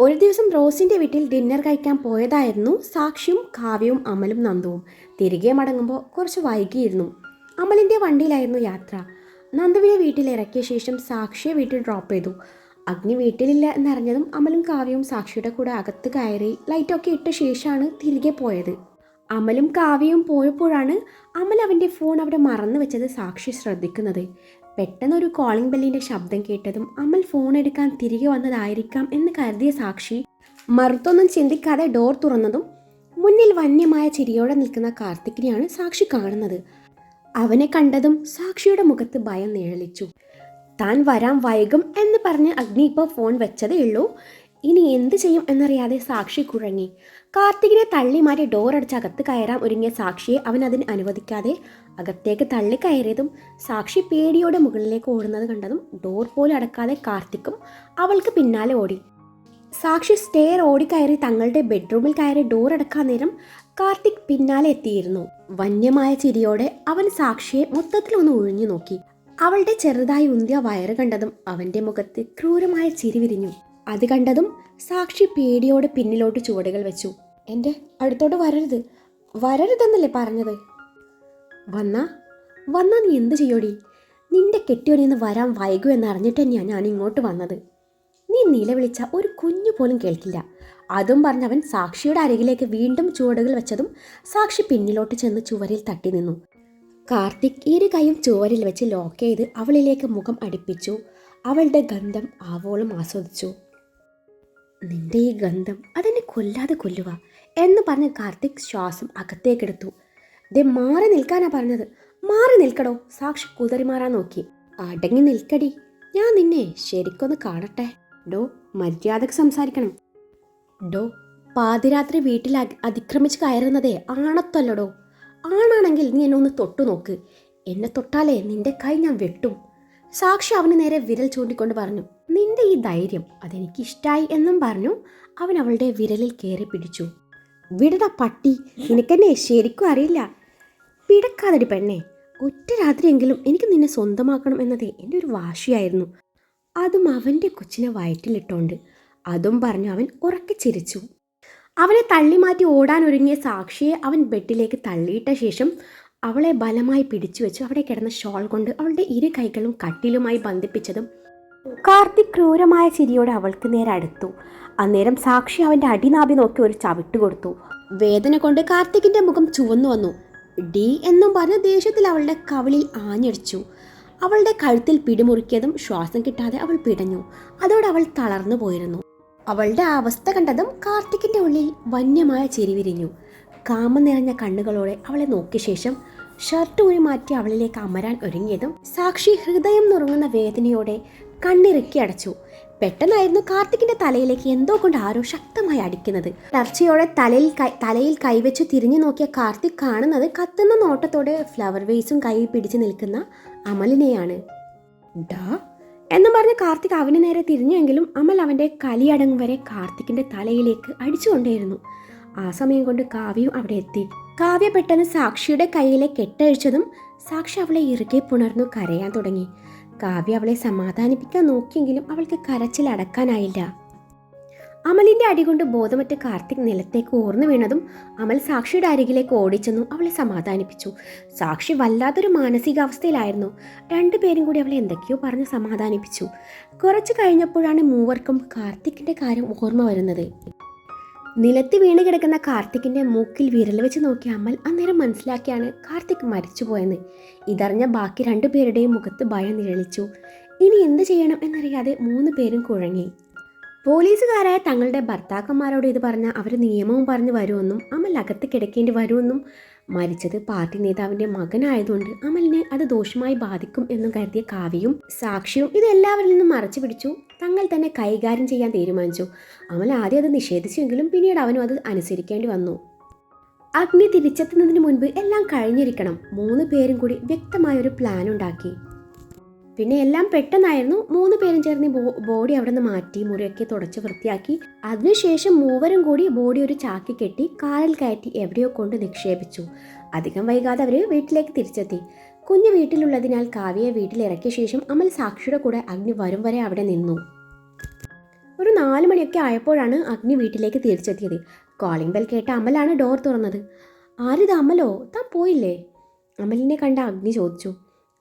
ഒരു ദിവസം റോസിന്റെ വീട്ടിൽ ഡിന്നർ കഴിക്കാൻ പോയതായിരുന്നു സാക്ഷിയും കാവ്യവും അമലും നന്ദുവും. തിരികെ മടങ്ങുമ്പോൾ കുറച്ച് വൈകിയിരുന്നു. അമലിന്റെ വണ്ടിയിലായിരുന്നു യാത്ര. നന്ദുവിനെ വീട്ടിൽ ഇറക്കിയ ശേഷം സാക്ഷിയെ വീട്ടിൽ ഡ്രോപ്പ് ചെയ്തു. അഗ്നി വീട്ടിലില്ല എന്നറിഞ്ഞതും അമലും കാവ്യവും സാക്ഷിയുടെ കൂടെ അകത്ത് കയറി ലൈറ്റൊക്കെ ഇട്ട ശേഷമാണ് തിരികെ പോയത്. അമലും കാവ്യയും പോയപ്പോഴാണ് അമൽ അവന്റെ ഫോൺ അവിടെ മറന്നു വെച്ചത് സാക്ഷി ശ്രദ്ധിക്കുന്നത്. പെട്ടെന്നൊരു കോളിംഗ് ബെല്ലിന്റെ ശബ്ദം കേട്ടതും അമൽ ഫോൺ എടുക്കാൻ തിരികെ വന്നതായിരിക്കാം എന്ന് കരുതിയ സാക്ഷി മറുത്തൊന്നും ചിന്തിക്കാതെ ഡോർ തുറന്നതും മുന്നിൽ വന്യമായ ചിരിയോടെ നിൽക്കുന്ന കാർത്തിക്കിനെയാണ് സാക്ഷി കാണുന്നത്. അവനെ കണ്ടതും സാക്ഷിയുടെ മുഖത്ത് ഭയം നിഴലിച്ചു. താൻ വരാൻ വൈകും എന്ന് പറഞ്ഞ് അഗ്നി ഇപ്പോൾ ഫോൺ വെച്ചതേ ഉള്ളൂ. ഇനി എന്ത് ചെയ്യും എന്നറിയാതെ സാക്ഷി കുഴങ്ങി. കാർത്തികിനെ തള്ളി മാറ്റി ഡോർ അടച്ച് അകത്ത് കയറാൻ ഒരുങ്ങിയ സാക്ഷിയെ അവൻ അതിന് അനുവദിക്കാതെ അകത്തേക്ക് തള്ളി കയറിയതും സാക്ഷി പേടിയോടെ മുകളിലേക്ക് ഓടുന്നത് കണ്ടതും ഡോർ പോലും അടക്കാതെ കാർത്തിക്കും അവൾക്ക് പിന്നാലെ ഓടി. സാക്ഷി സ്റ്റെയർ ഓടിക്കയറി തങ്ങളുടെ ബെഡ്റൂമിൽ കയറി ഡോർ അടക്കാൻ നേരം കാർത്തിക് പിന്നാലെ എത്തിയിരുന്നു. വന്യമായ ചിരിയോടെ അവൻ സാക്ഷിയെ മൊത്തത്തിൽ ഒന്ന് ഒഴിഞ്ഞു നോക്കി. അവളുടെ ചെറുതായി ഉന്തിയ വയറ് കണ്ടതും അവന്റെ മുഖത്ത് ക്രൂരമായ ചിരി വിരിഞ്ഞു. അത് കണ്ടതും സാക്ഷി പേടിയോടെ പിന്നിലോട്ട് ചുവടുകൾ വെച്ചു. എന്റെ അടുത്തോട്ട് വരരുത്. വരരുതെന്നല്ലേ പറഞ്ഞത്? വന്നാ വന്നാ നീ എന്ത് ചെയ്യോടി? നിന്റെ കെട്ടിയോനിന്ന് വരാൻ വൈകൂ എന്നറിഞ്ഞിട്ട് തന്നെയാണ് ഞാൻ ഇങ്ങോട്ട് വന്നത്. നീ നിലവിളിച്ച ഒരു കുഞ്ഞു പോലും കേൾക്കില്ല. അതും പറഞ്ഞവൻ സാക്ഷിയുടെ അരികിലേക്ക് വീണ്ടും ചുവടുകൾ വെച്ചതും സാക്ഷി പിന്നിലോട്ട് ചെന്ന് ചുവരിൽ തട്ടി നിന്നു. കാർത്തിക് ഇരു കൈയും ചുവരിൽ വെച്ച് ലോക്ക് ചെയ്ത് അവളിലേക്ക് മുഖം അടുപ്പിച്ചു. അവളുടെ ഗന്ധം ആവോളം ആസ്വദിച്ചു. നിന്റെ ഈ ഗന്ധം അതെന്നെ കൊല്ലാതെ കൊല്ലുക എന്ന് പറഞ്ഞ് കാർത്തിക് ശ്വാസം അകത്തേക്കെടുത്തു. ദേ മാറി നിൽക്കാനാ പറഞ്ഞത്. മാറി നിൽക്കടോ. സാക്ഷി കുതറി മാറാൻ നോക്കി. അടങ്ങി നിൽക്കടി. ഞാൻ നിന്നെ ശരിക്കൊന്ന് കാണട്ടെ. ഡോ മര്യാദയ്ക്ക് സംസാരിക്കണം. ഡോ പാതിരാത്രി വീട്ടിൽ അതിക്രമിച്ച് കയറുന്നതേ ഡോ ആണാണെങ്കിൽ നീ എന്നെ ഒന്ന് തൊട്ടു നോക്ക് എന്നെ തൊട്ടാലേ നിന്റെ കൈ ഞാൻ വെട്ടും. സാക്ഷി അവന് നേരെ വിരൽ ചൂണ്ടിക്കൊണ്ട് പറഞ്ഞു നിന്റെ ഈ ധൈര്യം അതെനിക്ക് ഇഷ്ടായി എന്നും പറഞ്ഞു അവൻ അവളുടെ വിരലിൽ കയറി പിടിച്ചു. വിടടാ പട്ടി നിനക്കെന്നെ ശരിക്കും അറിയില്ല. പിടക്കാതടി പെണ്ണേ ഒറ്റ രാത്രിയെങ്കിലും എനിക്ക് നിന്നെ സ്വന്തമാക്കണം എന്നത് എന്റെ ഒരു വാശിയായിരുന്നു. അതും അവന്റെ കൊച്ചിനെ വയറ്റിലിട്ടോണ്ട്. അതും പറഞ്ഞു അവൻ ഉറക്കെ ചിരിച്ചു. അവനെ തള്ളിമാറ്റി ഓടാൻ ഒരുങ്ങിയ സാക്ഷിയെ അവൻ ബെഡിലേക്ക് തള്ളിയിട്ട ശേഷം അവളെ ബലമായി പിടിച്ചു വെച്ചു. അവിടെ കിടന്ന ഷോൾ കൊണ്ട് അവളുടെ ഇരു കൈകളും കട്ടിലുമായി ബന്ധിപ്പിച്ചതും കാർത്തിക് ക്രൂരമായ ചിരിയോടെ അവൾക്ക് നേരെ അടുത്തു. അന്നേരം സാക്ഷി അവന്റെ അടിനാഭി നോക്കി ഒരു ചവിട്ട് കൊടുത്തു. വേദന കൊണ്ട് കാർത്തികിന്റെ മുഖം ചുവന്നു വന്നു. ഡി എന്നും പറഞ്ഞ ദേഷ്യത്തിൽ അവളുടെ കവിളിൽ ആഞ്ഞടിച്ചു. അവളുടെ കഴുത്തിൽ പിടിമുറുക്കിയതും ശ്വാസം കിട്ടാതെ അവൾ പിടഞ്ഞു. അതോടെ അവൾ തളർന്നു പോയിരുന്നു. അവളുടെ അവസ്ഥ കണ്ടതും കാർത്തിക്കിന്റെ ഉള്ളിൽ വന്യമായ ചിരി വിരിഞ്ഞു. കാമം നിറഞ്ഞ കണ്ണുകളോടെ അവളെ നോക്കിയ ശേഷം ഷർട്ട് ഊരി മാറ്റി അവളിലേക്ക് അമരാൻ ഒരുങ്ങിയതും സാക്ഷി ഹൃദയം നുറുങ്ങുന്ന വേദനയോടെ കണ്ണിറുക്കി അടച്ചു. പെട്ടെന്നായിരുന്നു കാർത്തിക്കിന്റെ തലയിലേക്ക് എന്തോ കൊണ്ട് ആരോ ശക്തമായി അടിക്കുന്നത്. തർച്ചയോടെ തലയിൽ തലയിൽ കൈവച്ച് തിരിഞ്ഞു നോക്കിയ കാർത്തിക് കാണുന്നത് കത്തുന്ന നോട്ടത്തോടെ ഫ്ലവർ വേസും കൈ പിടിച്ചു നിൽക്കുന്ന അമലിനെയാണ്. ഡാ എന്നും പറഞ്ഞ് കാർത്തിക് അവന് നേരെ തിരിഞ്ഞെങ്കിലും അമൽ അവന്റെ കലിയടങ്ങും വരെ കാർത്തിക്കിന്റെ തലയിലേക്ക് അടിച്ചുകൊണ്ടേയിരുന്നു. ആ സമയം കൊണ്ട് കാവ്യം അവിടെ എത്തി. കാവ്യ പെട്ടെന്ന് സാക്ഷിയുടെ കയ്യിലെ കെട്ടഴിച്ചതും സാക്ഷി അവളെ ഇറുകെ പുണർന്നു കരയാൻ തുടങ്ങി. കാവ്യ അവളെ സമാധാനിപ്പിക്കാൻ നോക്കിയെങ്കിലും അവൾക്ക് കരച്ചിൽ അടക്കാനായില്ല. അമലിന്റെ അടികൊണ്ട് ബോധമറ്റ കാർത്തിക് നിലത്തേക്ക് ഓർന്നു വീണതും അമൽ സാക്ഷിയുടെ അരികിലേക്ക് ഓടിച്ചെന്നു അവളെ സമാധാനിപ്പിച്ചു. സാക്ഷി വല്ലാത്തൊരു മാനസികാവസ്ഥയിലായിരുന്നു. രണ്ടുപേരും കൂടി അവളെ എന്തൊക്കെയോ പറഞ്ഞ് സമാധാനിപ്പിച്ചു. കുറച്ച് കഴിഞ്ഞപ്പോഴാണ് മൂവർക്കും കാർത്തിക്കിന്റെ കാര്യം ഓർമ്മ വരുന്നത്. നിലത്ത് വീണ് കിടക്കുന്ന കാർത്തിക്കിന്റെ മൂക്കിൽ വിരൽ വെച്ച് നോക്കിയ അമൽ അന്നേരം മനസ്സിലാക്കിയാണ് കാർത്തിക് മരിച്ചുപോയെന്ന്. ഇതറിഞ്ഞ ബാക്കി രണ്ടുപേരുടെയും മുഖത്ത് ഭയം നിഴലിച്ചു. ഇനി എന്ത് ചെയ്യണം എന്നറിയാതെ മൂന്ന് പേരും കുഴങ്ങി. പോലീസുകാരായ തങ്ങളുടെ ഭർത്താക്കന്മാരോട് ഇത് പറഞ്ഞ അവർ നിയമവും പറഞ്ഞ് വരുമെന്നും അമൽ അകത്ത് കിടക്കേണ്ടി വരുമെന്നും മരിച്ചത് പാർട്ടി നേതാവിന്റെ മകനായതുകൊണ്ട് അമലിനെ അത് ദോഷമായി ബാധിക്കും എന്നും കരുതിയ കാവ്യയും സാക്ഷിയും ഇത് എല്ലാവരിൽ നിന്നും മറച്ചു പിടിച്ചു. തങ്ങൾ തന്നെ കൈകാര്യം ചെയ്യാൻ തീരുമാനിച്ചു. അമൽ ആദ്യം അത് നിഷേധിച്ചെങ്കിലും പിന്നീട് അവനും അത് അനുസരിക്കേണ്ടി വന്നു. അഗ്നി തിരിച്ചെത്തുന്നതിന് മുൻപ് എല്ലാം കഴിഞ്ഞിരിക്കണം. മൂന്ന് പേരും കൂടി വ്യക്തമായ ഒരു പ്ലാൻ ഉണ്ടാക്കി. പിന്നെ എല്ലാം പെട്ടെന്നായിരുന്നു. മൂന്ന് പേരും ചേർന്ന് ബോഡി അവിടെ നിന്ന് മാറ്റി മുറിയൊക്കെ തുടച്ച് വൃത്തിയാക്കി. അതിനുശേഷം മൂവരും കൂടി ബോഡി ഒരു ചാക്കി കെട്ടി കാറിൽ കയറ്റി എവിടെയോ കൊണ്ട് നിക്ഷേപിച്ചു. അധികം വൈകാതെ അവർ വീട്ടിലേക്ക് തിരിച്ചെത്തി. കുഞ്ഞ് വീട്ടിലുള്ളതിനാൽ കാവ്യയെ വീട്ടിലിറക്കിയ ശേഷം അമൽ സാക്ഷിയുടെ കൂടെ അഗ്നി വരും വരെ അവിടെ നിന്നു. ഒരു നാല് മണിയൊക്കെ ആയപ്പോഴാണ് അഗ്നി വീട്ടിലേക്ക് തിരിച്ചെത്തിയത്. കോളിംഗ് ബെൽ കേട്ട അമലാണ് ഡോർ തുറന്നത്. ആരിത് അമലോ? താൻ പോയില്ലേ? അമലിനെ കണ്ട അഗ്നി ചോദിച്ചു.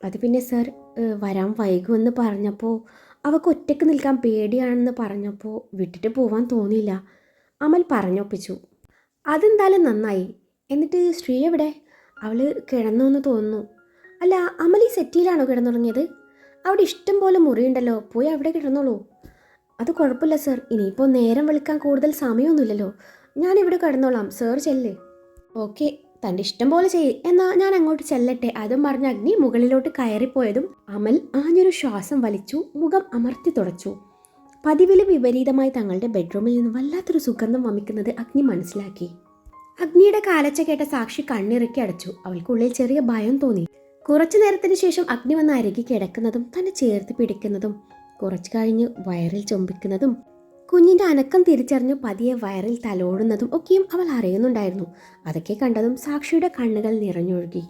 അത് പിന്നെ സർ വരാൻ വൈകുമെന്ന് പറഞ്ഞപ്പോൾ അവൾക്ക് ഒറ്റയ്ക്ക് നിൽക്കാൻ പേടിയാണെന്ന് പറഞ്ഞപ്പോൾ വിട്ടിട്ട് പോവാൻ തോന്നിയില്ല. അമൽ പറഞ്ഞൊപ്പിച്ചു. അതെന്തായാലും നന്നായി. എന്നിട്ട് ശ്രീ എവിടെ? അവൾ കിടന്നു എന്ന് തോന്നുന്നു. അല്ല അമൽ ഈ സെറ്റിയിലാണോ കിടന്നുറങ്ങിയത്? അവിടെ ഇഷ്ടം പോലെ മുറിയുണ്ടല്ലോ. പോയി അവിടെ കിടന്നോളൂ. അത് കുഴപ്പമില്ല സർ. ഇനിയിപ്പോൾ നേരം വെളുക്കാൻ കൂടുതൽ സമയമൊന്നുമില്ലല്ലോ. ഞാനിവിടെ കിടന്നോളാം. സർ ചെല്ലേ. ഓക്കെ. തന്റെ ഇഷ്ടം പോലെ ചെയ്യ് എന്നാ ഞാൻ അങ്ങോട്ട് ചെല്ലട്ടെ. അതും പറഞ്ഞ അഗ്നി മുകളിലോട്ട് കയറിപ്പോയതും അമൽ ആഞ്ഞൊരു ശ്വാസം വലിച്ചു മുഖം അമർത്തി തുടച്ചു. പതിവിൽ വിപരീതമായി തങ്ങളുടെ ബെഡ്റൂമിൽ നിന്ന് വല്ലാത്തൊരു സുഗന്ധം വമിക്കുന്നത് അഗ്നി മനസ്സിലാക്കി. അഗ്നിയുടെ കാലച്ച കേട്ട സാക്ഷി കണ്ണിറുക്കി അടച്ചു. അവൾക്കുള്ളിൽ ചെറിയ ഭയം തോന്നി. കുറച്ചു നേരത്തിന് ശേഷം അഗ്നി വന്ന് അരകി കിടക്കുന്നതും തന്നെ ചേർത്ത് പിടിക്കുന്നതും കുറച്ചു കഴിഞ്ഞ് വയറിൽ ചുംബിക്കുന്നതും കുഞ്ഞിന്റെ അനക്കം തിരിച്ചറിഞ്ഞു പതിയെ വയറിൽ തലോടുന്നതും ഒക്കെയും അവൾ അറിയുന്നുണ്ടായിരുന്നു. അതൊക്കെ കണ്ടതും സാക്ഷിയുടെ കണ്ണുകൾ നിറഞ്ഞൊഴുകി.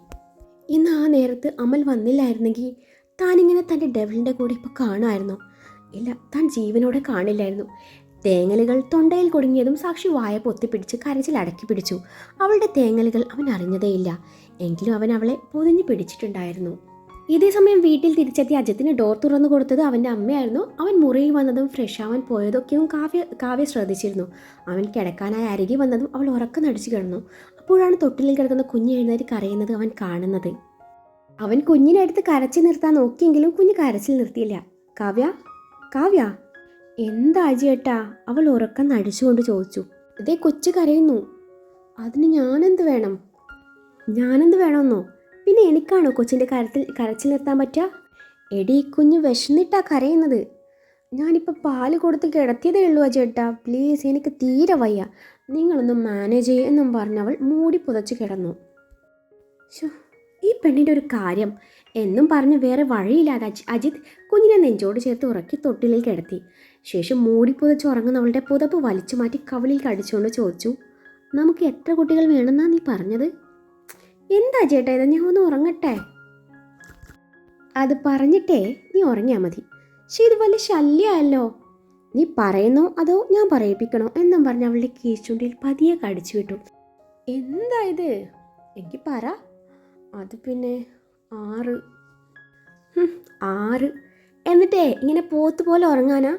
ഇന്ന് ആ നേരത്ത് അമൽ വന്നില്ലായിരുന്നെങ്കിൽ താനിങ്ങനെ തന്റെ ഡെവലിന്റെ കൂടെ ഇപ്പോൾ കാണുമായിരുന്നു? ഇല്ല താൻ ജീവനോടെ കാണില്ലായിരുന്നു. തേങ്ങലുകൾ തൊണ്ടയിൽ കുടുങ്ങിയതും സാക്ഷി വായ പൊത്തിപ്പിടിച്ച് കരച്ചിൽ അടക്കി പിടിച്ചു. അവളുടെ തേങ്ങലുകൾ അവൻ അറിഞ്ഞതേയില്ല. എങ്കിലും അവൻ അവളെ പൊതിഞ്ഞു പിടിച്ചിട്ടുണ്ടായിരുന്നു. ഇതേ സമയം വീട്ടിൽ തിരിച്ചെത്തിയ അജിത്തിന് ഡോർ തുറന്നു കൊടുത്തത് അവന്റെ അമ്മയായിരുന്നു. അവൻ മുറിയിൽ വന്നതും ഫ്രഷ് ആവാൻ പോയതൊക്കെയും കാവ്യ കാവ്യ ശ്രദ്ധിച്ചിരുന്നു. അവൻ കിടക്കാനായി അരികെ വന്നതും അവൾ ഉറക്കം നടിച്ചു കിടന്നു. അപ്പോഴാണ് തൊട്ടിലിൽ കിടക്കുന്ന കുഞ്ഞ് എഴുന്നേറ്റ് കരയുന്നത് അവൻ കാണുന്നത്. അവൻ കുഞ്ഞിനെ എടുത്ത് കരച്ചിൽ നിർത്താൻ നോക്കിയെങ്കിലും കുഞ്ഞ് കരച്ചിൽ നിർത്തിയില്ല. കാവ്യ കാവ്യ. എന്താ അജിയേട്ടാ അവൾ ഉറക്കം നടിച്ചുകൊണ്ട് ചോദിച്ചു. ഇതേ കൊച്ചു കരയുന്നു. അതിന് ഞാനെന്ത് വേണം? ഞാനെന്ത് വേണമെന്നോ? പിന്നെ എനിക്കാണോ കൊച്ചിന്റെ കരത്തിൽ കരച്ചിൽ നിർത്താൻ പറ്റുക എടി കുഞ്ഞ് വിശന്നിട്ടാ കരയുന്നത്. ഞാനിപ്പോൾ പാൽ കൊടുത്ത് കിടത്തിയതേ ഉള്ളൂ ചേട്ടാ. പ്ലീസ് എനിക്ക് തീരെ വയ്യ. നിങ്ങളൊന്ന് മാനേജ് ചെയ്യുമെന്നും പറഞ്ഞ് പറഞ്ഞവൾ മൂടി പുതച്ച് കിടന്നു. ഈ പെണ്ണിന്റെ ഒരു കാര്യം. എന്നും പറഞ്ഞ് വേറെ വഴിയില്ലാതെ അജി അജിത് കുഞ്ഞിനെ നെഞ്ചോട് ചേർത്ത് ഉറക്കി തൊട്ടിലിൽ കിടത്തി. ശേഷം മൂടി പുതച്ച് ഉറങ്ങുന്നവളുടെ പുതപ്പ് വലിച്ചു മാറ്റി കവിളിൽ കടിച്ചുകൊണ്ട് ചോദിച്ചു നമുക്ക് എത്ര കുട്ടികൾ വേണമെന്നാണ് നീ പറഞ്ഞത്? എന്താ ചേട്ടാ ഇത്? ഞാൻ ഒന്ന് ഉറങ്ങട്ടെ? അത് പറഞ്ഞിട്ടേ നീ ഉറങ്ങിയാൽ മതി. പക്ഷെ ഇത് വല്ല ശല്യമല്ലോ നീ പറയുന്നോ അതോ ഞാൻ പറയിപ്പിക്കണോ എന്നും പറഞ്ഞ് അവളുടെ കീഴ്ചുണ്ടിൽ പതിയെ കടിച്ചു വിട്ടു. എന്താ ഇത്? എനിക്ക് പറ. അത് പിന്നെ ആറ്. ആറ്. എന്നിട്ടേ ഇങ്ങനെ പോത്ത് പോലെ ഉറങ്ങാനാ?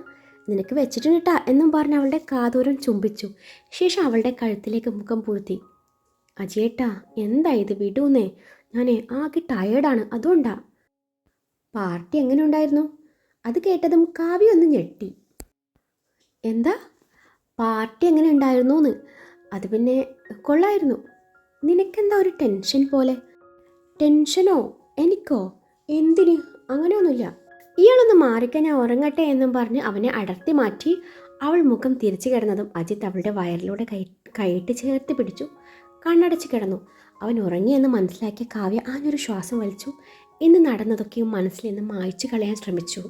നിനക്ക് വെച്ചിട്ടുണ്ട് ട്ടാ എന്നും പറഞ്ഞ് അവളുടെ കാതൂരം ചുംബിച്ചു. ശേഷം അവളുടെ കഴുത്തിലേക്ക് മുഖം പൂഴ്ത്തി. അജയേട്ടാ എന്താ ഇത് വിടൂന്നേ? ഞാൻ ആകെ ടയേർഡാണ് അതുകൊണ്ടാ. പാർട്ടി എങ്ങനെ ഉണ്ടായിരുന്നു? അത് കേട്ടതും കാവ്യ ഒന്ന് ഞെട്ടി. എന്താ? പാർട്ടി എങ്ങനെ ഉണ്ടായിരുന്നു എന്ന് അത് പിന്നെ കൊള്ളായിരുന്നു. നിനക്കെന്താ ഒരു ടെൻഷൻ പോലെ? ടെൻഷനോ? എനിക്കോ? എന്തിന്? അങ്ങനെയൊന്നുമില്ല. ഇയാളൊന്ന് മാറിക്കാൻ ഞാൻ ഉറങ്ങട്ടെ എന്നും പറഞ്ഞ് അവനെ അടർത്തി മാറ്റി അവൾ മുഖം തിരിച്ചു കിടന്നതും അജിത്ത് അവളുടെ വയറിലൂടെ കൈ കൈയിട്ട് ചേർത്ത് പിടിച്ചു. കണ്ണടച്ച് കിടന്നു. അവൻ ഉറങ്ങിയെന്ന് മനസ്സിലാക്കിയ കാവ്യ ആഞ്ഞൊരു ശ്വാസം വലിച്ചു. ഇന്ന് നടന്നതൊക്കെയും മനസ്സിൽ നിന്ന് മായ്ച്ചു കളയാൻ ശ്രമിച്ചു.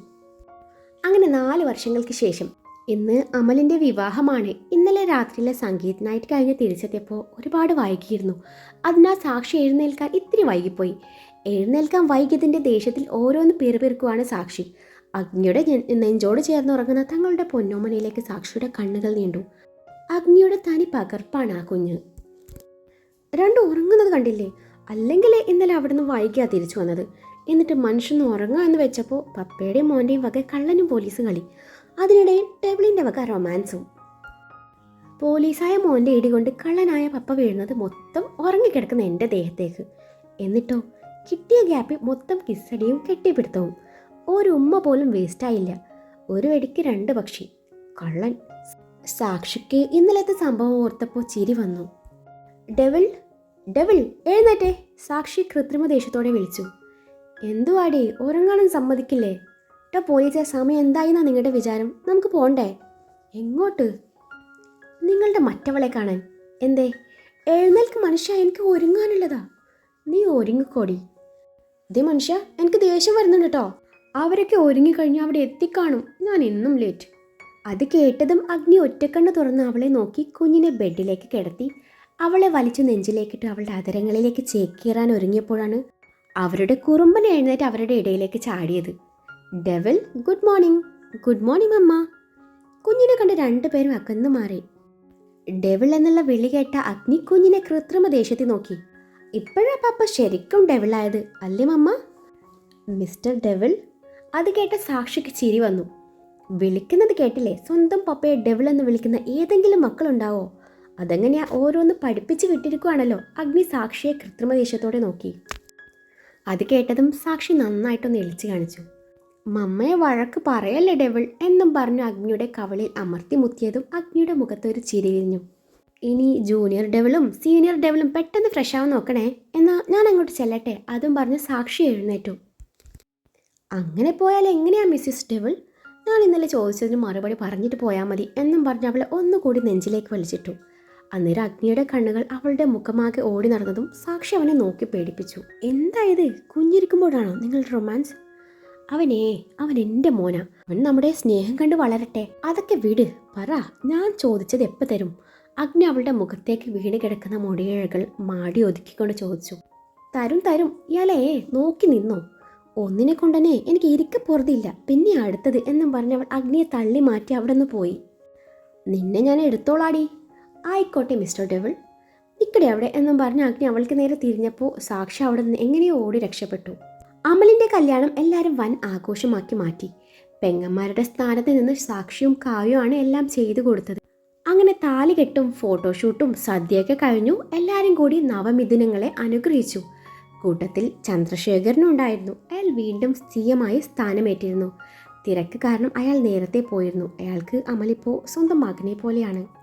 അങ്ങനെ നാല് വർഷങ്ങൾക്ക് ശേഷം ഇന്ന് അമലിന്റെ വിവാഹമാണ്. ഇന്നലെ രാത്രിയിലെ സംഗീത് നൈറ്റ് കഴിഞ്ഞ് തിരിച്ചെത്തിയപ്പോൾ ഒരുപാട് വൈകിയിരുന്നു. അതിനാൽ സാക്ഷി എഴുന്നേൽക്കാൻ ഇത്തിരി വൈകിപ്പോയി. എഴുന്നേൽക്കാൻ വൈകിയതിന്റെ ദേഷ്യത്തിൽ ഓരോന്ന് പിറുപിറുക്കുവാണ് സാക്ഷി. അഗ്നിയുടെ നെഞ്ചോട് ചേർന്ന് ഉറങ്ങുന്ന തങ്ങളുടെ പൊന്നോമനയിലേക്ക് സാക്ഷിയുടെ കണ്ണുകൾ നീണ്ടു. അഗ്നിയുടെ തനി പകർപ്പാണ് ആ കുഞ്ഞ്. രണ്ടും ഉറങ്ങുന്നത് കണ്ടില്ലേ? അല്ലെങ്കിൽ ഇന്നലെ അവിടുന്ന് വൈകിയാ തിരിച്ചു വന്നത്. എന്നിട്ട് മനുഷ്യൻ ഉറങ്ങുക എന്ന് വെച്ചപ്പോൾ പപ്പയുടെയും മോന്റെയും വക കള്ളനും പോലീസും കളി. അതിനിടയിൽ ടേബിളിന്റെ വക റൊമാൻസും. പോലീസായ മോന്റെ ഇടികൊണ്ട് കള്ളനായ പപ്പ വീഴുന്നത് മൊത്തം ഉറങ്ങിക്കിടക്കുന്ന എന്റെ ദേഹത്തേക്ക്. എന്നിട്ടോ കിട്ടിയ ഗ്യാപ്പിൽ മൊത്തം കിസ്സടിയും കെട്ടിപ്പിടുത്തവും. ഒരു ഉമ്മ പോലും വേസ്റ്റായില്ല. ഒരു വെടിക്ക് രണ്ട് പക്ഷി. കള്ളൻ. സാക്ഷിക്ക് ഇന്നലത്തെ സംഭവം ഓർത്തപ്പോൾ ചിരി വന്നു. ഡെവിൾ ഡെവിൾ എഴുന്നേറ്റേ. സാക്ഷി കൃത്രിമ ദേഷ്യത്തോടെ വിളിച്ചു. എന്തുവാടി? ഉറങ്ങാനും സമ്മതിക്കില്ലേ? ട്ടോ പോലീസെ സമയം എന്തായിന്നാ നിങ്ങളുടെ വിചാരം? നമുക്ക് പോണ്ടേ? എങ്ങോട്ട്? നിങ്ങളുടെ മറ്റവളെ കാണാൻ. എന്തേ? എഴുന്നേൽക്ക് മനുഷ്യ എനിക്ക് ഒരുങ്ങാനുള്ളതാ. നീ ഒരുങ്ങിക്കോടി. ഇതേ മനുഷ്യ എനിക്ക് ദേഷ്യം വരുന്നുണ്ട് കേട്ടോ അവരൊക്കെ ഒരുങ്ങിക്കഴിഞ്ഞ് അവിടെ എത്തിക്കാണും. ഞാൻ എന്നും ലേറ്റ് അത് കേട്ടതും അഗ്നി ഒറ്റക്കണ്ണ് തുറന്ന് അവളെ നോക്കി കുഞ്ഞിനെ ബെഡിലേക്ക് കിടത്തി. അവളെ വലിച്ചു നെഞ്ചിലേക്കിട്ട് അവളുടെ അതരങ്ങളിലേക്ക് ചേക്കേറാൻ ഒരുങ്ങിയപ്പോഴാണ് അവരുടെ കുറുമ്പൻ എഴുന്നേറ്റ് അവരുടെ ഇടയിലേക്ക് ചാടിയത്. ഡെവൽ ഗുഡ് മോർണിംഗ്. ഗുഡ് മോർണിംഗ് അമ്മ. കുഞ്ഞിനെ കണ്ട് രണ്ടുപേരും അകന്നു മാറി. ഡെവിൾ എന്നുള്ള വിളി കേട്ട അഗ്നി കുഞ്ഞിനെ കൃത്രിമ ദേഷ്യത്തിൽ നോക്കി. ഇപ്പോഴാ പാപ്പ ശരിക്കും ഡെവിളായത് അല്ലേ മമ്മ? Mister devil? അത് കേട്ട സാക്ഷിക്ക് ചിരി വന്നു. വിളിക്കുന്നത് കേട്ടില്ലേ? സ്വന്തം പപ്പയെ ഡെവിൾ എന്ന് വിളിക്കുന്ന ഏതെങ്കിലും മക്കളുണ്ടാവോ? അതെങ്ങനെയാ ഓരോന്ന് പഠിപ്പിച്ച് വിട്ടിരിക്കുവാണല്ലോ? അഗ്നി സാക്ഷിയെ കൃത്രിമ ദേഷ്യത്തോടെ നോക്കി. അത് കേട്ടതും സാക്ഷി നന്നായിട്ടൊന്ന് എളിച്ചു കാണിച്ചു. മമ്മയെ വഴക്ക് പറയല്ലേ ഡെവിൾ? എന്നും പറഞ്ഞു അഗ്നിയുടെ കവളിൽ അമർത്തി മുത്തിയതും അഗ്നിയുടെ മുഖത്ത് ഒരു ചിരി വിരിഞ്ഞു. ഇനി ജൂനിയർ ഡെവളും സീനിയർ ഡെവളും പെട്ടെന്ന് ഫ്രഷ് ആവാൻ നോക്കണേ. എന്നാൽ ഞാൻ അങ്ങോട്ട് ചെല്ലട്ടെ? അതും പറഞ്ഞ് സാക്ഷി എഴുന്നേറ്റു. അങ്ങനെ പോയാൽ എങ്ങനെയാ മിസ്സിസ് ഡെവിൾ? ഞാൻ ഇന്നലെ ചോദിച്ചതിന് മറുപടി പറഞ്ഞിട്ട് പോയാൽ മതി എന്നും പറഞ്ഞ് അവളെ ഒന്നുകൂടി നെഞ്ചിലേക്ക് വലിച്ചിട്ടു. അന്നേരം അഗ്നിയുടെ കണ്ണുകൾ അവളുടെ മുഖമാകെ ഓടി നടന്നതും സാക്ഷി അവനെ നോക്കി പേടിപ്പിച്ചു. എന്തായത്? കുഞ്ഞിരിക്കുമ്പോഴാണോ നിങ്ങളുടെ റൊമാൻസ് അവനേ അവൻ എന്റെ മോന. അവൻ നമ്മുടെ സ്നേഹം കണ്ട് വളരട്ടെ. അതൊക്കെ വിട്. പറ ഞാൻ ചോദിച്ചത് എപ്പോൾ തരും? അഗ്നി അവളുടെ മുഖത്തേക്ക് വീണ് കിടക്കുന്ന മുടിയിഴകൾ മാടി ഒതുക്കിക്കൊണ്ട് ചോദിച്ചു. തരും തരും. ഇയാലേ നോക്കി നിന്നോ? ഒന്നിനെ കൊണ്ടനെ എനിക്ക് ഇരിക്ക പുറതില്ല പിന്നെ അടുത്തത് എന്നും പറഞ്ഞവൾ അഗ്നിയെ തള്ളി മാറ്റി അവിടെ നിന്ന് പോയി. നിന്നെ ഞാൻ എടുത്തോളാടി. ആയിക്കോട്ടെ മിസ്റ്റർ ഡെവിൾ. ഇക്കടെ അവിടെ എന്നും പറഞ്ഞ് അഗ്നി അവൾക്ക് നേരെ തിരിഞ്ഞപ്പോൾ സാക്ഷി അവിടെ നിന്ന് എങ്ങനെയോ ഓടി രക്ഷപ്പെട്ടു. അമലിന്റെ കല്യാണം എല്ലാവരും വൻ ആഘോഷമാക്കി മാറ്റി. പെങ്ങന്മാരുടെ സ്ഥാനത്ത് നിന്ന് സാക്ഷിയും കായുമാണ് എല്ലാം ചെയ്തു കൊടുത്തത്. അങ്ങനെ താലികെട്ടും ഫോട്ടോഷൂട്ടും സദ്യയൊക്കെ കഴിഞ്ഞു. എല്ലാവരും കൂടി നവമിഥുനങ്ങളെ അനുഗ്രഹിച്ചു. കൂട്ടത്തിൽ ചന്ദ്രശേഖരനുണ്ടായിരുന്നു അയാൾ വീണ്ടും സ്ഥിരമായി സ്ഥാനമേറ്റിരുന്നു. തിരക്ക് കാരണം അയാൾ നേരത്തെ പോയിരുന്നു. അയാൾക്ക് അമലിപ്പോൾ സ്വന്തം മകനെ പോലെയാണ്.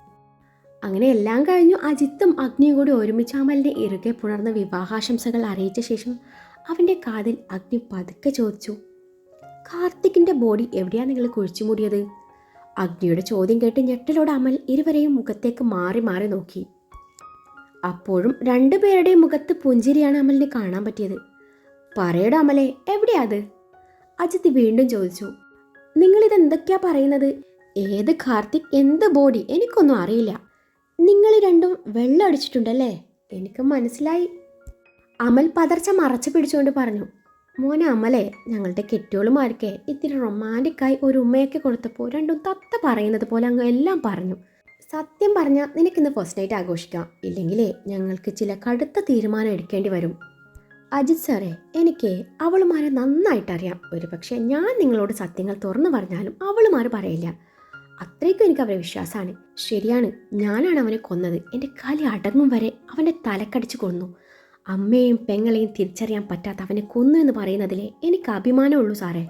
അങ്ങനെ എല്ലാം കഴിഞ്ഞു അജിത്തും അഗ്നിയും കൂടി ഒരുമിച്ച് അമലിനെ ഇറുകെ പുണർന്ന വിവാഹാശംസകൾ അറിയിച്ച ശേഷം അവന്റെ കാതിൽ അഗ്നി പതുക്കെ ചോദിച്ചു കാർത്തിക്കിന്റെ ബോഡി എവിടെയാണ് നിങ്ങൾ കുഴിച്ചു മൂടിയത്? അഗ്നിയുടെ ചോദ്യം കേട്ട് ഞെട്ടലോടെ അമൽ ഇരുവരെയും മുഖത്തേക്ക് മാറി മാറി നോക്കി. അപ്പോഴും രണ്ടുപേരുടെയും മുഖത്ത് പുഞ്ചിരിയാണ് അമലിന് കാണാൻ പറ്റിയത്. പറയടാ അമലെ എവിടെയാ അത്? അജിത്ത് വീണ്ടും ചോദിച്ചു നിങ്ങളിതെന്തൊക്കെയാ പറയുന്നത്? ഏത് കാർത്തിക് എന്ത് ബോഡി? എനിക്കൊന്നും അറിയില്ല. നിങ്ങൾ രണ്ടും വെള്ളം അടിച്ചിട്ടുണ്ടല്ലേ? എനിക്ക് മനസ്സിലായി. അമൽ പതർച്ച മറച്ചു പിടിച്ചുകൊണ്ട് പറഞ്ഞു മോനെ അമലെ ഞങ്ങളുടെ കെട്ടിയോളുമാർക്കെ ഇത്തിരി റൊമാന്റിക്കായി ഒരു ഉമ്മയൊക്കെ കൊടുത്തപ്പോൾ രണ്ടും തത്ത പറയുന്നത് പോലെ അങ്ങ് എല്ലാം പറഞ്ഞു. സത്യം പറഞ്ഞാൽ നിനക്കിന്ന് ഫസ്റ്റ് നൈറ്റ് ആഘോഷിക്കാം. ഇല്ലെങ്കിലേ ഞങ്ങൾക്ക് ചില കടുത്ത തീരുമാനം എടുക്കേണ്ടി വരും. അജിത് സാറേ എനിക്ക് അവളുമാരെ നന്നായിട്ടറിയാം. ഒരു പക്ഷേ ഞാൻ നിങ്ങളോട് സത്യങ്ങൾ തുറന്നു പറഞ്ഞാലും അവളുമാർ പറയില്ല. അത്രയ്ക്കും എനിക്ക് അവരെ വിശ്വാസമാണ് ശരിയാണ് ഞാനാണ് അവനെ കൊന്നത്. എന്റെ കാലി അടങ്ങും വരെ അവന്റെ തലക്കടിച്ച് കൊന്നു. അമ്മയെയും പെങ്ങളെയും തിരിച്ചറിയാൻ പറ്റാത്ത അവനെ കൊന്നു എന്ന് പറയുന്നതിലെ എനിക്ക് അഭിമാനമുള്ളൂ സാറേ.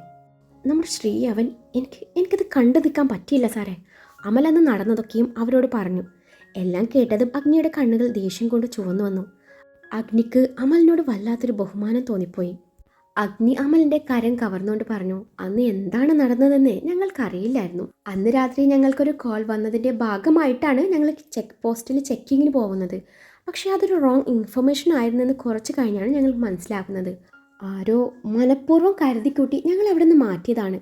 നമ്മുടെ ശ്രീ അവൻ എനിക്ക് എനിക്കത് കണ്ടു നിൽക്കാൻ പറ്റിയില്ല സാറേ. അമലന്ന് നടന്നതൊക്കെയും അവരോട് പറഞ്ഞു. എല്ലാം കേട്ടതും അഗ്നിയുടെ കണ്ണുകൾ ദേഷ്യം കൊണ്ട് ചുവന്നു വന്നു അഗ്നിക്ക് അമലിനോട് വല്ലാത്തൊരു ബഹുമാനം തോന്നിപ്പോയി. അഗ്നി അമലിന്റെ കരം കവർന്നുകൊണ്ട് പറഞ്ഞു അന്ന് എന്താണ് നടന്നതെന്ന് ഞങ്ങൾക്കറിയില്ലായിരുന്നു. അന്ന് രാത്രി ഞങ്ങൾക്കൊരു കോൾ വന്നതിന്റെ ഭാഗമായിട്ടാണ് ഞങ്ങൾ ചെക്ക് പോസ്റ്റിൽ ചെക്കിങ്ങിന് പോകുന്നത്. പക്ഷേ അതൊരു റോങ് ഇൻഫർമേഷൻ ആയിരുന്നെന്ന് കുറച്ച് കഴിഞ്ഞാണ് ഞങ്ങൾ മനസ്സിലാക്കുന്നത്. ആരോ മനഃപൂർവം കരുതിക്കൂട്ടി ഞങ്ങൾ അവിടെ നിന്ന് മാറ്റിയതാണ്.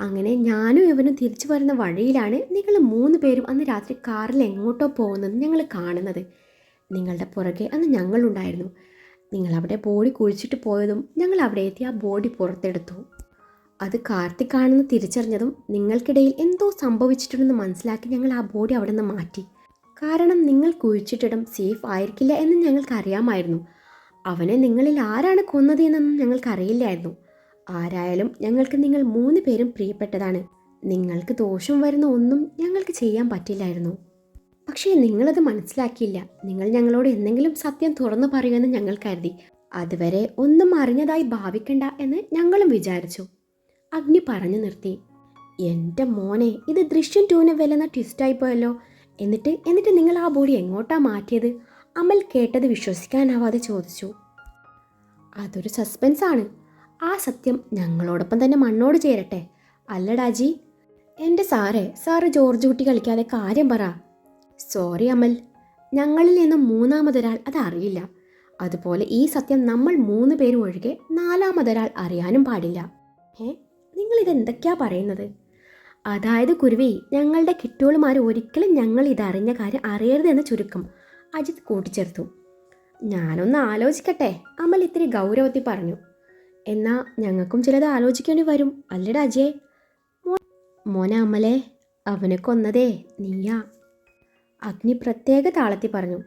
അങ്ങനെ ഞാനും ഇവനും തിരിച്ചു വരുന്ന വഴിയിലാണ് നിങ്ങൾ മൂന്ന് പേരും അന്ന് രാത്രി കാറിൽ എങ്ങോട്ടോ പോകുന്നത് ഞങ്ങൾ കാണുന്നത്. നിങ്ങളുടെ പുറകെ അന്ന് ഞങ്ങളുണ്ടായിരുന്നു. നിങ്ങൾ അവിടെ ബോഡി കുഴിച്ചിട്ട് പോയതും ഞങ്ങൾ അവിടെ എത്തി ആ ബോഡി പുറത്തെടുത്തു. അത് കാർത്തിക്കാണെന്ന് തിരിച്ചറിഞ്ഞതും നിങ്ങൾക്കിടയിൽ എന്തോ സംഭവിച്ചിട്ടുണ്ടെന്ന് മനസ്സിലാക്കി ഞങ്ങൾ ആ ബോഡി അവിടെ നിന്ന് മാറ്റി. കാരണം നിങ്ങൾ കുഴിച്ചിട്ടിടം സേഫ് ആയിരിക്കില്ല എന്ന് ഞങ്ങൾക്കറിയാമായിരുന്നു. അവനെ നിങ്ങളിൽ ആരാണ് കൊന്നത് എന്നൊന്നും ഞങ്ങൾക്കറിയില്ലായിരുന്നു. ആരായാലും ഞങ്ങൾക്ക് നിങ്ങൾ മൂന്ന് പേരും പ്രിയപ്പെട്ടതാണ്. നിങ്ങൾക്ക് ദോഷം വരുന്ന ഒന്നും ഞങ്ങൾക്ക് ചെയ്യാൻ പറ്റില്ലായിരുന്നു. പക്ഷേ നിങ്ങളത് മനസ്സിലാക്കിയില്ല. നിങ്ങൾ ഞങ്ങളോട് എന്തെങ്കിലും സത്യം തുറന്നു പറയുമെന്ന് ഞങ്ങൾ കരുതി. അതുവരെ ഒന്നും അറിഞ്ഞതായി ഭാവിക്കണ്ട എന്ന് ഞങ്ങളും വിചാരിച്ചു. അഗ്നി പറഞ്ഞു നിർത്തി. എന്റെ മോനെ ഇത് ദൃശ്യം ടൂവിന് വിലന്ന ട്വിസ്റ്റായി പോയല്ലോ. എന്നിട്ട് എന്നിട്ട് നിങ്ങൾ ആ ബോഡി എങ്ങോട്ടാ മാറ്റിയത്? അമൽ കേട്ടത് വിശ്വസിക്കാനാവാതെ ചോദിച്ചു. അതൊരു സസ്പെൻസ് ആണ്. ആ സത്യം ഞങ്ങളോടൊപ്പം തന്നെ മണ്ണോട് ചേരട്ടെ. അല്ലടാജി എന്റെ സാറേ സാറ് ജോർജ് കുട്ടി കളിക്കാതെ കാര്യം പറ. സോറി അമൽ. ഞങ്ങളിൽ നിന്ന് മൂന്നാമതൊരാൾ അത് അറിയില്ല. അതുപോലെ ഈ സത്യം നമ്മൾ മൂന്ന് പേരും ഒഴികെ നാലാമതൊരാൾ അറിയാനും പാടില്ല. ഏ നിങ്ങൾ ഇതെന്തൊക്കെയാ പറയുന്നത്? അതായത് കുരുവി ഞങ്ങളുടെ കിട്ടുകളുമാർ ഒരിക്കലും ഞങ്ങൾ ഇതറിഞ്ഞ കാര്യം അറിയരുതെന്ന് ചുരുക്കം അജിത് കൂട്ടിച്ചേർത്തു. ഞാനൊന്ന് ആലോചിക്കട്ടെ അമൽ ഇത്തിരി ഗൗരവത്തിൽ പറഞ്ഞു. എന്നാ ഞങ്ങൾക്കും ചിലത് ആലോചിക്കേണ്ടി വരും അല്ലടാ അജയ്? മോനെ അമലേ അവനെ കൊന്നതേ നീയാ. അഗ്നി പ്രത്യേക താളത്തിൽ പറഞ്ഞു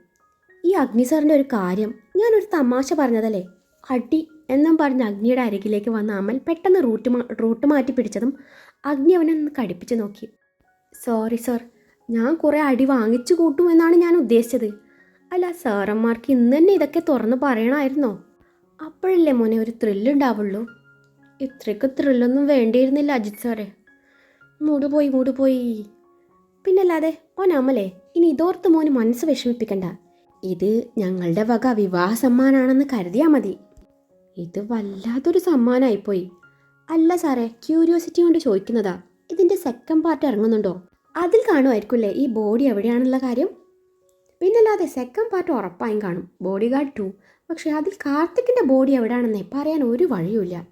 ഈ അഗ്നി സാറിന്റെ ഒരു കാര്യം ഞാനൊരു തമാശ പറഞ്ഞതല്ലേ? അടി എന്നും പറഞ്ഞ് അഗ്നിയുടെ അരികിലേക്ക് വന്ന അമൽ പെട്ടെന്ന് റൂട്ട് മാ റൂട്ട് മാറ്റി പിടിച്ചതും അഗ്നി അവനെ ഒന്ന് കടിപ്പിച്ച് നോക്കി. സോറി സർ ഞാൻ കുറേ അടി വാങ്ങിച്ചു കൂട്ടും എന്നാണ് ഞാൻ ഉദ്ദേശിച്ചത്. അല്ല സാറന്മാർക്ക് ഇന്ന് തന്നെ ഇതൊക്കെ തുറന്ന് പറയണമായിരുന്നോ? അപ്പോഴല്ലേ മോനെ ഒരു ത്രില്ലുണ്ടാവുള്ളൂ? ഇത്രയ്ക്ക് ത്രില്ലൊന്നും വേണ്ടിയിരുന്നില്ല അജിത് സാറേ. മൂട് പോയി മൂട് പോയി പിന്നല്ലാതെ ഓൻ അമലേ ഇനി ഇതോർത്ത് മോന് മനസ്സ് വിഷമിപ്പിക്കണ്ട. ഇത് ഞങ്ങളുടെ വക വിവാഹ സമ്മാനാണെന്ന് കരുതിയാൽ മതി. ഇത് വല്ലാത്തൊരു സമ്മാനമായിപ്പോയി അല്ല സാറേ ക്യൂരിയോസിറ്റി കൊണ്ട് ചോദിക്കുന്നതാ. ഇതിന്റെ സെക്കൻഡ് പാർട്ട് ഇറങ്ങുന്നുണ്ടോ? അതിൽ കാണുമായിരിക്കുമല്ലേ ഈ ബോഡി എവിടെയാണുള്ള കാര്യം? പിന്നല്ലാതെ സെക്കൻഡ് പാർട്ട് ഉറപ്പായും കാണും. ബോഡി ഗാർഡ് ടു പക്ഷേ അതിൽ കാർത്തിക്കിന്റെ ബോഡി എവിടെയാണെന്നേ പറയാൻ ഒരു വഴിയുമില്ല.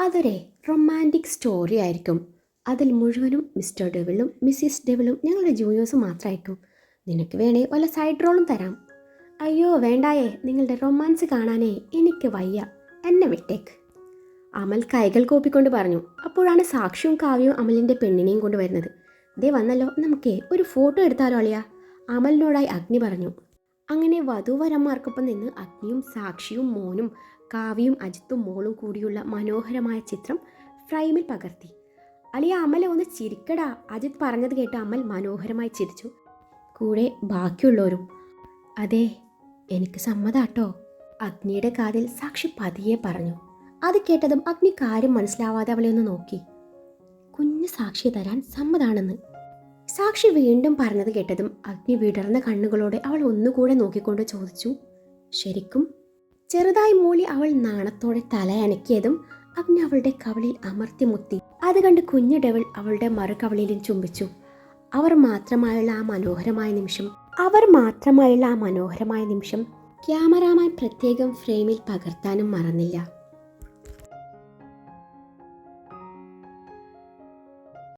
അതൊരു റൊമാന്റിക് സ്റ്റോറി ആയിരിക്കും. അതിൽ മുഴുവനും മിസ്റ്റർ ഡെവിളും മിസ്സിസ് ഡെവിളും ഞങ്ങളുടെ ജൂനിയേഴ്സും മാത്രമായിരിക്കും. നിനക്ക് വേണേ വല്ല സൈഡ് റോളും തരാം. അയ്യോ വേണ്ടായേ. നിങ്ങളുടെ റൊമാൻസ് കാണാനേ എനിക്ക് വയ്യ. എന്നെ വിട്ടേക്ക്. അമൽ കൈകൾ കോപ്പിക്കൊണ്ട് പറഞ്ഞു. അപ്പോഴാണ് സാക്ഷിയും കാവ്യവും അമലിന്റെ പെണ്ണിനെയും കൊണ്ട് വരുന്നത്. ദേ വന്നല്ലോ നമുക്ക് ഒരു ഫോട്ടോ എടുത്താലോ അളിയ? അമലിനോടായി അഗ്നി പറഞ്ഞു. അങ്ങനെ വധുവരന്മാർക്കൊപ്പം നിന്ന് അഗ്നിയും സാക്ഷിയും മോനും കാവ്യയും അജിത്തും മോളും കൂടിയുള്ള മനോഹരമായ ചിത്രം ഫ്രെയിമിൽ പകർത്തി. അളിയ അമലെ ഒന്ന് ചിരിക്കടാ. അജിത് പറഞ്ഞത് കേട്ട് അമൽ മനോഹരമായി ചിരിച്ചു. കൂടെ ബാക്കിയുള്ളവരും. അതെ എനിക്ക് സമ്മതാട്ടോ. അഗ്നിയുടെ കാതിൽ സാക്ഷി പതിയെ പറഞ്ഞു. അത് കേട്ടതും അഗ്നി കാര്യം മനസ്സിലാവാതെ അവളെ ഒന്ന് നോക്കി. കുഞ്ഞു സാക്ഷി തരാൻ സമ്മതാണെന്ന്. സാക്ഷി വീണ്ടും പറഞ്ഞത് കേട്ടതും അഗ്നി വിടർന്ന കണ്ണുകളോടെ അവൾ ഒന്നുകൂടെ നോക്കിക്കൊണ്ട് ചോദിച്ചു ശരിക്കും? ചെറുതായി മൂളി അവൾ നാണത്തോടെ തലയനക്കിയതും അഗ്നി അവളുടെ കവളിൽ അമർത്തി മുത്തി. അത് കണ്ട് കുഞ്ഞു ഡെവൾ അവളുടെ മറുകവളിലും ചുംബിച്ചു. അവർ മാത്രമായുള്ള ആ മനോഹരമായ നിമിഷം അവർ മാത്രമായുള്ള ആ മനോഹരമായ നിമിഷം ക്യാമറാമാൻ പ്രത്യേകം ഫ്രെയിമിൽ പകർത്താനും മറന്നില്ല.